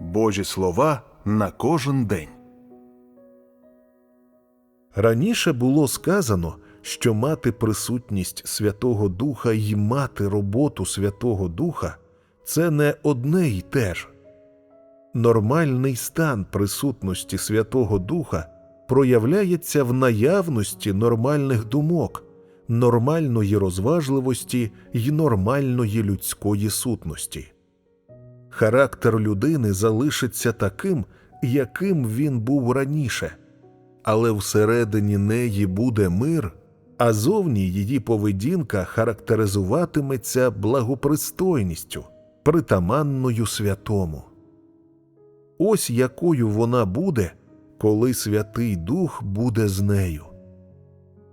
Божі слова на кожен день. Раніше було сказано, що мати присутність Святого Духа і мати роботу Святого Духа це не одне й те ж. Нормальний стан присутності Святого Духа проявляється в наявності нормальних думок, нормальної розважливості й нормальної людської сутності. Характер людини залишиться таким, яким він був раніше, але всередині неї буде мир, а зовні її поведінка характеризуватиметься благопристойністю, притаманною святому. Ось якою вона буде, коли Святий Дух буде з нею.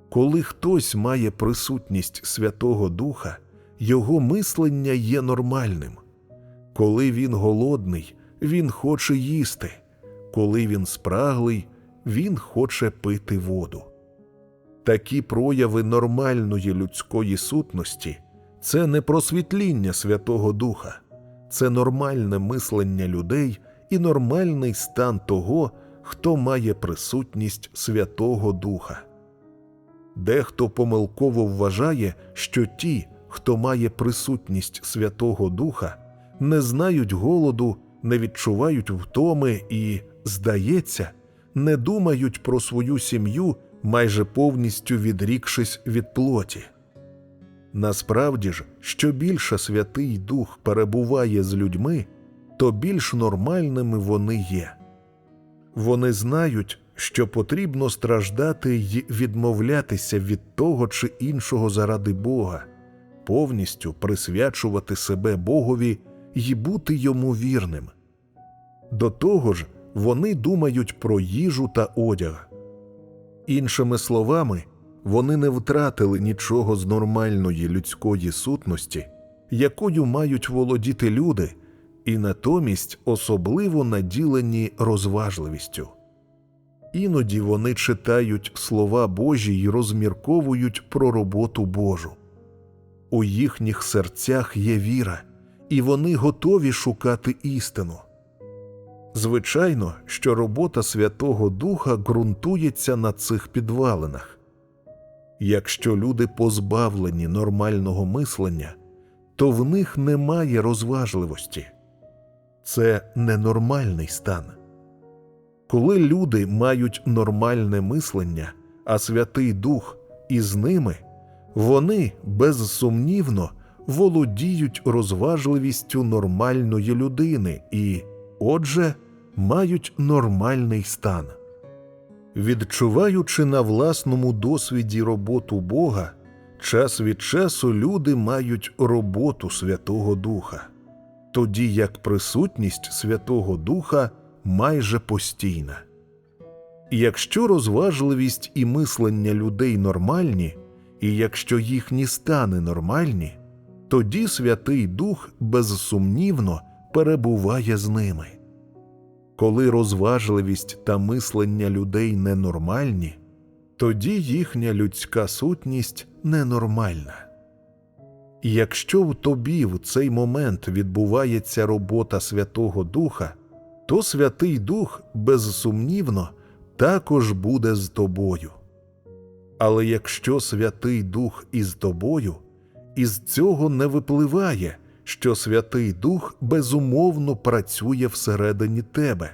Коли хтось має присутність Святого Духа, його мислення є нормальним. Коли він голодний, він хоче їсти, коли він спраглий, він хоче пити воду. Такі прояви нормальної людської сутності це не просвітління Святого Духа, це нормальне мислення людей і нормальний стан того, хто має присутність Святого Духа. Дехто помилково вважає, що ті, хто має присутність Святого Духа, не знають голоду, не відчувають втоми і, здається, не думають про свою сім'ю, майже повністю відрікшись від плоті. Насправді ж, що більше Святий Дух перебуває з людьми, то більш нормальними вони є. Вони знають, що потрібно страждати й відмовлятися від того чи іншого заради Бога, повністю присвячувати себе Богові й бути йому вірним. До того ж, вони думають про їжу та одяг. Іншими словами, вони не втратили нічого з нормальної людської сутності, якою мають володіти люди, і натомість особливо наділені розважливістю. Іноді вони читають слова Божі й розмірковують про роботу Божу. У їхніх серцях є віра, і вони готові шукати істину. Звичайно, що робота Святого Духа ґрунтується на цих підвалинах. Якщо люди позбавлені нормального мислення, то в них немає розважливості. Це ненормальний стан. Коли люди мають нормальне мислення, а Святий Дух із ними, вони безсумнівно володіють розважливістю нормальної людини і, отже, мають нормальний стан. Відчуваючи на власному досвіді роботу Бога, час від часу люди мають роботу Святого Духа, тоді як присутність Святого Духа майже постійна. Якщо розважливість і мислення людей нормальні, і якщо їхні стани нормальні, тоді Святий Дух безсумнівно перебуває з ними. Коли розважливість та мислення людей ненормальні, тоді їхня людська сутність ненормальна. І Якщо в тобі в цей момент відбувається робота Святого Духа, то Святий Дух безсумнівно також буде з тобою. Але якщо Святий Дух із тобою, із цього не випливає, що Святий Дух безумовно працює всередині тебе,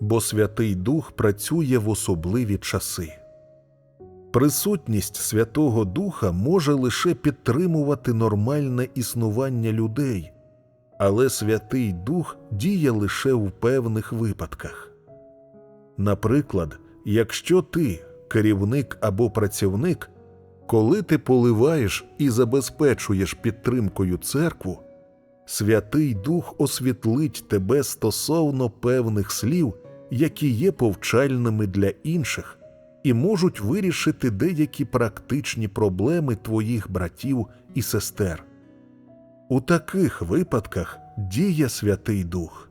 бо Святий Дух працює в особливі часи. Присутність Святого Духа може лише підтримувати нормальне існування людей, але Святий Дух діє лише в певних випадках. Наприклад, якщо ти керівник або працівник, коли ти поливаєш і забезпечуєш підтримкою церкву, Святий Дух освітлить тебе стосовно певних слів, які є повчальними для інших, і можуть вирішити деякі практичні проблеми твоїх братів і сестер. У таких випадках діє Святий Дух.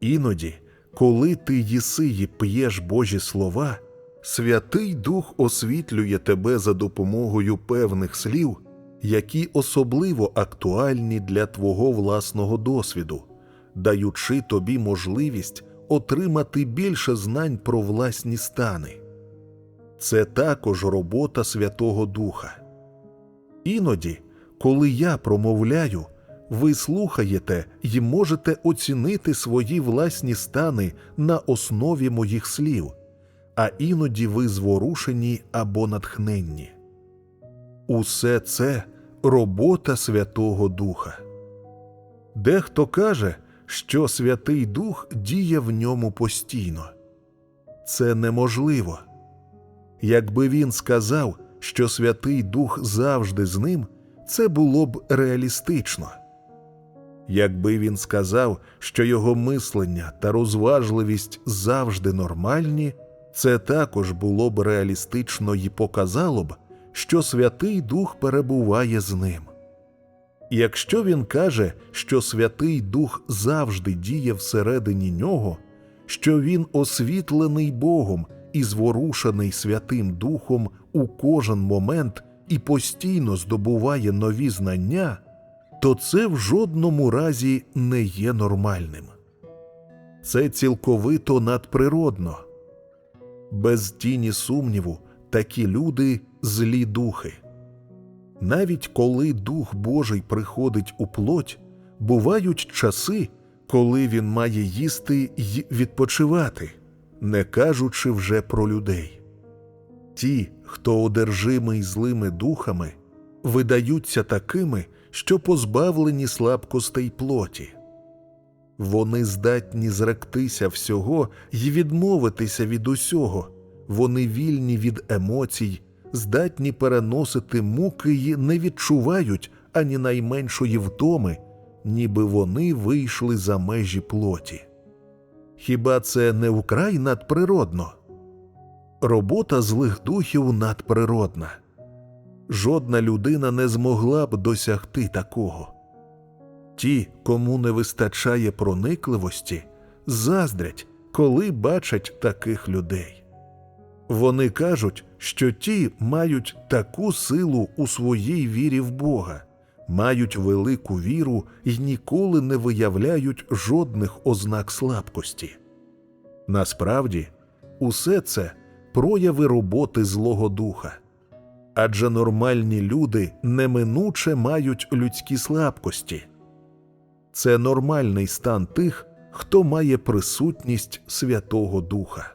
Іноді, коли ти їси й п'єш Божі слова, Святий Дух освітлює тебе за допомогою певних слів, які особливо актуальні для твого власного досвіду, даючи тобі можливість отримати більше знань про власні стани. Це також робота Святого Духа. Іноді, коли я промовляю, ви слухаєте і можете оцінити свої власні стани на основі моїх слів, а іноді ви зворушені або натхненні. Усе це робота Святого Духа. Дехто каже, що Святий Дух діє в ньому постійно. Це неможливо. Якби він сказав, що Святий Дух завжди з ним, це було б реалістично. Якби він сказав, що його мислення та розважливість завжди нормальні, це також було б реалістично і показало б, що Святий Дух перебуває з ним. Якщо він каже, що Святий Дух завжди діє всередині нього, що він освітлений Богом і зворушений Святим Духом у кожен момент і постійно здобуває нові знання, то це в жодному разі не є нормальним. Це цілковито надприродно. Без тіні сумніву, такі люди злі духи. Навіть коли Дух Божий приходить у плоть, бувають часи, коли він має їсти й відпочивати, не кажучи вже про людей. Ті, хто одержимий злими духами, видаються такими, що позбавлені слабкостей плоті. Вони здатні зректися всього й відмовитися від усього, вони вільні від емоцій, здатні переносити муки й не відчувають ані найменшої втоми, ніби вони вийшли за межі плоті. Хіба це не вкрай надприродно? Робота злих духів надприродна. Жодна людина не змогла б досягти такого. Ті, кому не вистачає проникливості, заздрять, коли бачать таких людей. Вони кажуть, що ті мають таку силу у своїй вірі в Бога, мають велику віру і ніколи не виявляють жодних ознак слабкості. Насправді, усе це прояви роботи Злого Духа. Адже нормальні люди неминуче мають людські слабкості. Це нормальний стан тих, хто має присутність Святого Духа.